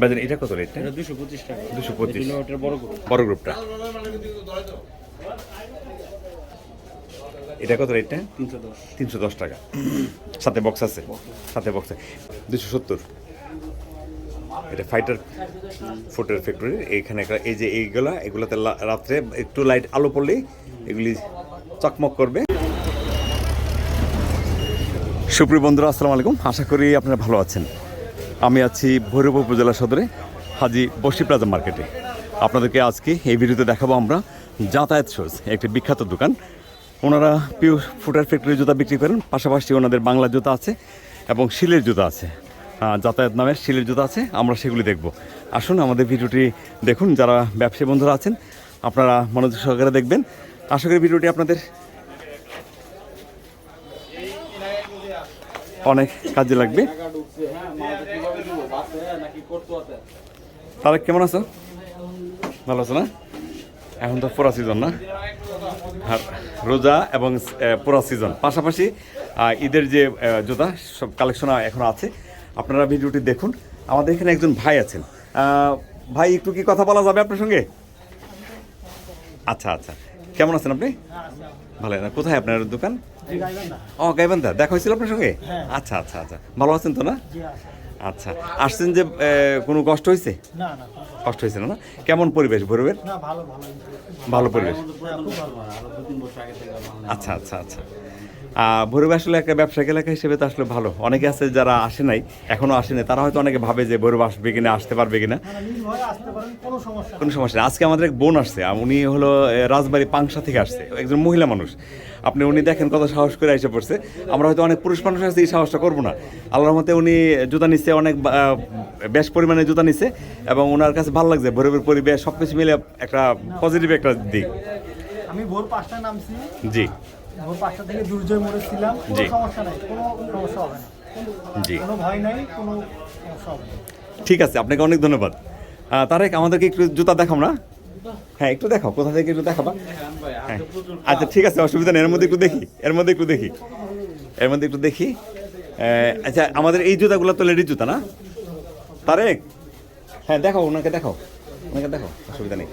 বাজার এটা কত এটা দুশো পঁচিশ টাকা। 225 এটা বড় গরু বড় গ্রুপটা এটা কত রেটটা? তিনশো দশ। টাকা। সাথে বক্স আছে? সাথে বক্স দুশো সত্তর। এটা ফাইটার ফুটের ফ্যাক্টরি এইখানে এই যে এইগুলা এগুলোতে রাত্রে একটু লাইট আলো পড়লেই এগুলি চকমক করবে। সুপ্রিয় বন্ধুরা আসসালামু আলাইকুম। আশা করি আপনারা ভালো আছেন। আমি আছি ভৈরব উপজেলা সদরে, হাজি বসি প্লাজা মার্কেটে। আপনাদেরকে আজকে এই ভিডিওতে দেখাবো আমরা যাতায়াত শোজ একটি বিখ্যাত দোকান। ওনারা পিউ ফুটার ফ্যাক্টরি জুতা বিক্রি করেন, পাশাপাশি ওনাদের বাংলা জুতা আছে এবং শিলের জুতা আছে। যাতায়াত নামের শিলের জুতা আছে, আমরা সেগুলি দেখব। আসুন আমাদের ভিডিওটি দেখুন, যারা ব্যবসায়ী বন্ধুরা আছেন, আপনারা মনোযোগ সহকারে দেখবেন। আশা করি ভিডিওটি আপনাদের অনেক কাজে লাগবে। তারা কেমন আছো? ভালো আছো না? এখন তো পুরা সিজন না? আর রোজা এবং পুরা সিজন পাশাপাশি ঈদের যে জুতা সব কালেকশন এখন আছে। আপনারা ভিডিওটি দেখুন। আমাদের এখানে একজন ভাই আছেন। ভাই একটু কি কথা বলা যাবে আপনার সঙ্গে? আচ্ছা আচ্ছা। কেমন আছেন আপনি? ভালো। না কোথায় আপনার দোকান? ও গাইবান্ধা। দেখা হয়েছিল আপনার সঙ্গে? আচ্ছা আচ্ছা আচ্ছা। ভালো আছেন তো না? আচ্ছা। আসছেন যে কোনো কষ্ট হয়েছে কষ্ট হয়েছে না না? কেমন পরিবেশ ভৈরবের? ভালো পরিবেশ। ভালো আচ্ছা আচ্ছা আচ্ছা। ভৈরব আসলে একটা ব্যবসায়িক এলাকা হিসেবে তো আসলে ভালো। অনেকে আছে যারা আসে নাই এখনও আসে নাই। তারা হয়তো অনেকে ভাবে যে ভৈরব আসবে কিনা আসতে পারবে কিনা। সমস্যা কোনো সমস্যা নেই। আজকে আমাদের এক বোন আসছে উনি হলো রাজবাড়ি পাংশা থেকে আসছে। একজন মহিলা মানুষ। আপনি উনি দেখেন কত সাহস করে এসে পড়ছে। আমরা হয়তো অনেক পুরুষ মানুষ আছে এই সাহসটা করব না। আল্লাহর মতে উনি জুতা নিচ্ছে অনেক বেশ পরিমাণে জুতা নিচ্ছে এবং ওনার কাছে ভালো লাগছে ভৈরবের পরিবেশ সব কিছু মিলে একটা পজিটিভ একটা দিক। আমি ভোর পাঁচটায় নামছি। জি। ভোর পাঁচটা থেকে দুর্জয় মোড়ে ছিলাম কোনো। সমস্যা নাই কোনো সমস্যা হবে না। জি। কোনো ভয় নাই কোনো সমস্যা হবে না। ঠিক আছে আপনাকে অনেক ধন্যবাদ। তারেক আমাদেরকে একটু জুতা দেখাও না? হ্যাঁ একটু দেখাও কোথা থেকে একটু দেখাবা? হ্যাঁ আচ্ছা ঠিক আছে অসুবিধা নেই এর মধ্যে একটু দেখি এর মধ্যে একটু দেখি এর মধ্যে একটু দেখি। আচ্ছা আমাদের এই জুতাগুলো তো লেডিস জুতা না? তারেক? হ্যাঁ দেখাও ওনাকে দেখাও ওনাকে দেখাও অসুবিধা নেই।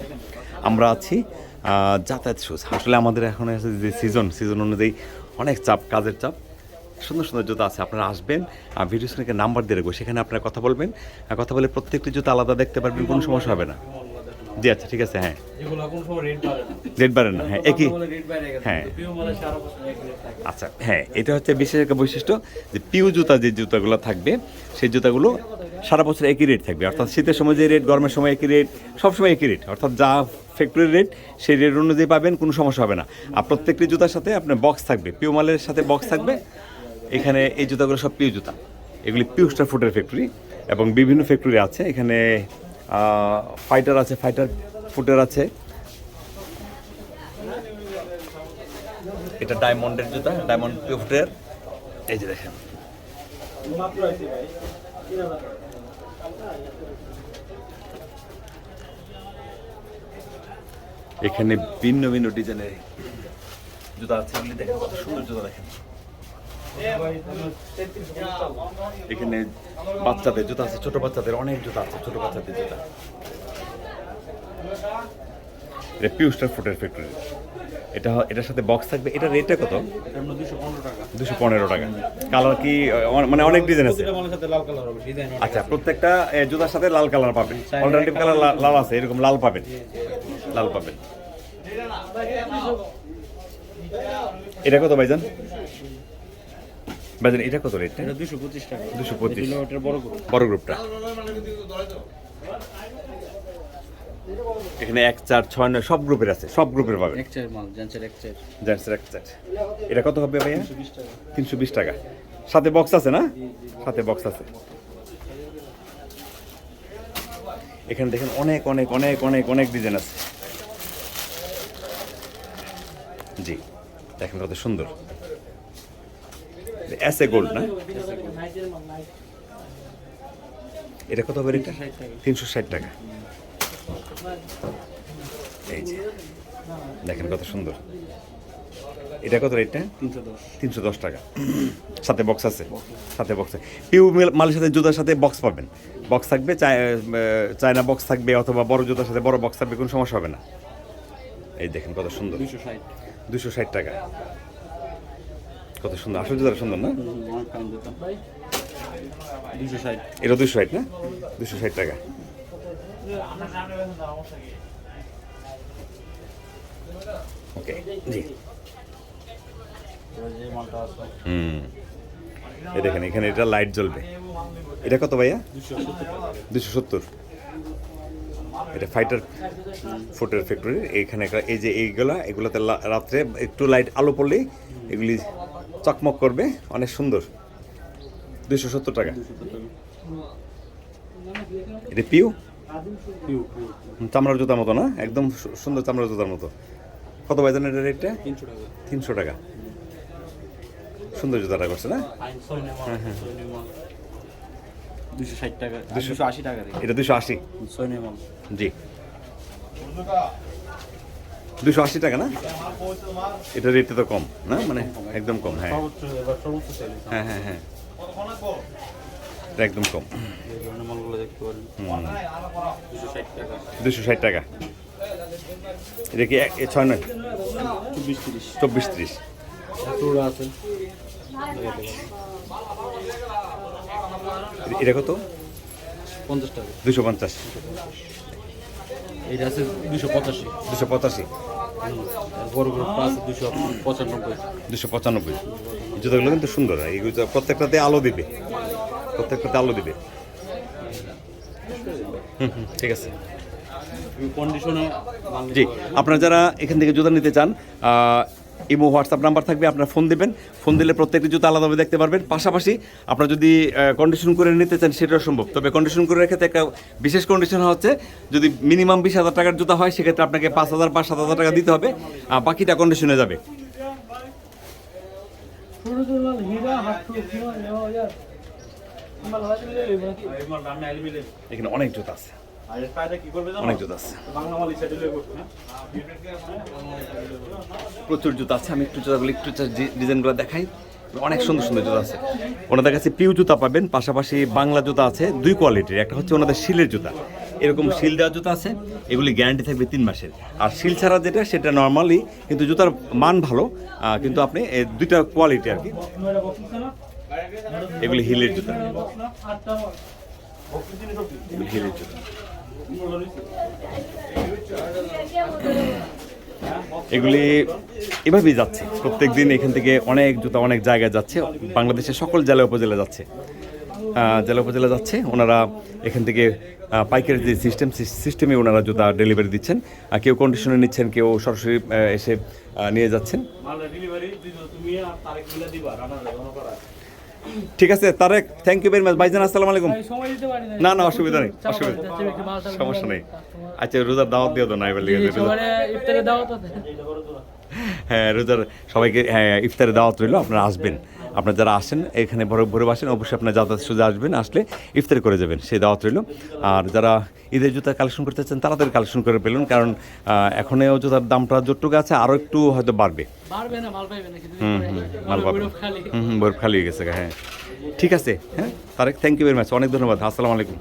আমরা আছি যাতায়াত শুজ আসলে আমাদের এখন আছে যে সিজন সিজন অনুযায়ী অনেক চাপ কাজের চাপ। সুন্দর সুন্দর জুতা আছে আপনারা আসবেন আর ভিডিও নাম্বার দিয়ে রাখব সেখানে আপনারা কথা বলবেন। আর কথা বলে প্রত্যেকটি জুতা আলাদা দেখতে পারবেন কোনো সমস্যা হবে না। জি আচ্ছা ঠিক আছে হ্যাঁ। রেট বাড়ে না। হ্যাঁ একই হ্যাঁ। আচ্ছা হ্যাঁ এটা হচ্ছে বিশেষ একটা বৈশিষ্ট্য যে পিউ জুতা যে জুতাগুলো থাকবে সেই জুতাগুলো সারা বছর একই রেট থাকবে। অর্থাৎ শীতের সময় যে রেট গরমের সময় একই রেট সবসময় একই রেট অর্থাৎ যা ফ্যাক্টরির রেট সেই রেট অনুযায়ী পাবেন কোনো সমস্যা হবে না। আর প্রত্যেকটি জুতার সাথে আপনার বক্স থাকবে পিউ মালের সাথে বক্স থাকবে। এখানে এই জুতাগুলো সব পিউ জুতা। এগুলি পিউ স্টার ফুটের ফ্যাক্টরি এবং বিভিন্ন ফ্যাক্টরি আছে। এখানে ফাইটার আছে ফাইটার ফুটের আছে। এটা ডায়মন্ডের জুতা ডায়মন্ড পিউফটের এই যে দেখেন। এখানে ভিন্ন ভিন্ন ডিজাইনের জুতা আছে। দেখেন সুন্দর জুতা দেখেন। এখানে বাচ্চাদের জুতা আছে, ছোট বাচ্চাদের, অনেক জুতা আছে, ছোট বাচ্চাদের জুতা। এটা পিউস্টার ফুটের ফ্যাক্টরি এটা এটার সাথে বক্স থাকবে। এটা রেটটা কত? দুশো পনেরো টাকা। কালার কি মানে অনেক ডিজাইন আছে। আচ্ছা প্রত্যেকটা জুতার সাথে লাল কালার পাবেন। অল্টারনেটিভ কালার লাল আছে, এরকম লাল পাবেন। লাল পাবেন। এটা কত ভাইজান? ভাইজান এটা কত রেট এটা দুশো পঁচিশ টাকা। 225 এটা হলো ওটার বড় গরু বড় গ্রুপটা এখানে এক চার ছয় নয় সব গ্রুপের আছে সব গ্রুপের পাবেন। এক চার মাল জেন্টসের এক চার। জেন্টসের এক চার। এটা কত হবে ভাইয়া? তিনশো বিশ টাকা। সাথে বক্স আছে না? সাথে বক্স আছে। এখানে দেখেন অনেক অনেক অনেক অনেক অনেক ডিজাইন আছে। জি দেখেন কত সুন্দর। এস গোল্ড না? এটা কত হবে এটা? তিনশো ষাট টাকা। এই যে দেখেন কত সুন্দর। এটা কত রেটটা তিনশো দশ। টাকা। সাথে বক্স আছে? সাথে বক্স পিউ মালের সাথে জুতার সাথে বক্স পাবেন। বক্স থাকবে চায়- চায়না বক্স থাকবে অথবা বড় জুতার সাথে বড় বক্স থাকবে কোনো সমস্যা হবে না। এই দেখেন কত সুন্দর। দুশো ষাট টাকা। কত সুন্দর আসল জুতাটা সুন্দর না? এটা দুশো ষাট না? দুশো ষাট টাকা। ওকে, জি। হুম। এই দেখেন, এখানে এটা লাইট জ্বলবে। এটা কত ভাইয়া? দুশো সত্তর। এটা ফাইটার ফুটের ফ্যাক্টরি এইখানে এই যে এইগুলা, এগুলোতে রাত্রে একটু লাইট, আলো পড়লেই এগুলি চকমক করবে অনেক সুন্দর। দুশো সত্তর টাকা। এটা পিউ? চামড়ার জুতার মতো না? একদম সু- সুন্দর চামড়ার জুতার মতো। কত বাই জানেন এটা রেটটা? তিনশো টাকা। সুন্দর জুতাটা করছে না? নেই মাল দুশো ষাট টাকা দুশো- আশি টাকা এটা দুশো আশি। জি। দুশো আশি টাকা না? এটা রেটটা তো কম না? মানে একদম কম হ্যাঁ। হ্যাঁ হ্যাঁ হ্যাঁ। এটা একদম কম। দুশো ষাট টাকা। এটা কি ছয় নয়? চব্বিশ তিরিশ। চব্বিশ ত্রিশ। আছে। এটা কত? পঞ্চাশ টাকা। দুশো পঞ্চাশ। এটা আছে দুশো পঁচাশি। দুশো পঁচাশি। বড় দুশো পঁচানব্বই। দুশো পঁচানব্বই। জুতোগুলো কিন্তু সুন্দর প্রত্যেকটাতে আলো দিবে। প্রত্যেকটাতে আলো দিবে। হুম হুম ঠিক আছে। কন্ডিশনে জি আপনারা যারা এখান থেকে জুতা নিতে চান ইমো, হোয়াটসঅ্যাপ নাম্বার থাকবে, আপনারা ফোন দেবেন। ফোন দিলে প্রত্যেকটি জুতো আলাদাভাবে দেখতে পারবেন। পাশাপাশি আপনারা যদি কন্ডিশন করে নিতে চান, সেটাও সম্ভব। তবে কন্ডিশন করে ক্ষেত্রে একটা বিশেষ কন্ডিশন হচ্ছে, যদি মিনিমাম বিশ হাজার টাকার জুতা হয়, সেক্ষেত্রে আপনাকে পাঁচ হাজার বা সাত হাজার টাকা দিতে হবে বাকিটা কন্ডিশনে যাবে। এখানে অনেক জুতা আছে। অনেক জুতা আছে। হ্যাঁ? প্রচুর জুতা আছে আমি একটু জুতাগুলো একটু ডিজাইনগুলো দেখাই। অনেক সুন্দর সুন্দর জুতা আছে। ওনাদের কাছে পিউ জুতা পাবেন পাশাপাশি বাংলা জুতা আছে দুই কোয়ালিটির। একটা হচ্ছে ওনাদের শিলের জুতা। এরকম শিল দেওয়া জুতা আছে এগুলি গ্যারান্টি থাকবে তিন মাসের। আর শিল ছাড়া যেটা সেটা নর্মালি কিন্তু জুতার মান ভালো কিন্তু আপনি দুইটা কোয়ালিটি আর কি। এগুলি হিলের জুতা। এগুলি এভাবেই যাচ্ছে। প্রত্যেক দিন এখান থেকে অনেক জুতা, অনেক জায়গায় যাচ্ছে। বাংলাদেশের সকল জেলা উপজেলা যাচ্ছে। জেলা উপজেলা যাচ্ছে। ওনারা এখান থেকে পাইকারি যে সিস্টেম সিস্টেমে ওনারা জুতা ডেলিভারি দিচ্ছেন। আর কেউ কন্ডিশনে নিচ্ছেন, কেউ সরাসরি এসে নিয়ে যাচ্ছেন। ঠিক আছে Tareq thank you very much ভাইজান আসসালামু আলাইকুম। না না অসুবিধা নেই অসুবিধা সমস্যা নেই। আচ্ছা রোজার দাওয়াত দিয়ে তো না এবার লিখে দাও হ্যাঁ রোজার সবাইকে হ্যাঁ ইফতারের দাওয়াত রইল আপনারা আসবেন। আপনারা যারা আসেন এখানে ভরে ভরে আসেন অবশ্যই আপনারা যাতায়াত সুযোগ আসবেন আসলে ইফতার করে যাবেন সেই দাওয়াত রইল। আর যারা ঈদের জুতা কালেকশন করতে চাচ্ছেন তাড়াতাড়ি কালেকশন করে পেলুন কারণ এখনও জুতার দামটা যতটুকু আছে আরও একটু হয়তো বাড়বে। হুম হুম মাল হুম হুম বরফ খালি হয়ে গেছে হ্যাঁ। ঠিক আছে হ্যাঁ Tareq thank you very much অনেক ধন্যবাদ আসসালামু আলাইকুম।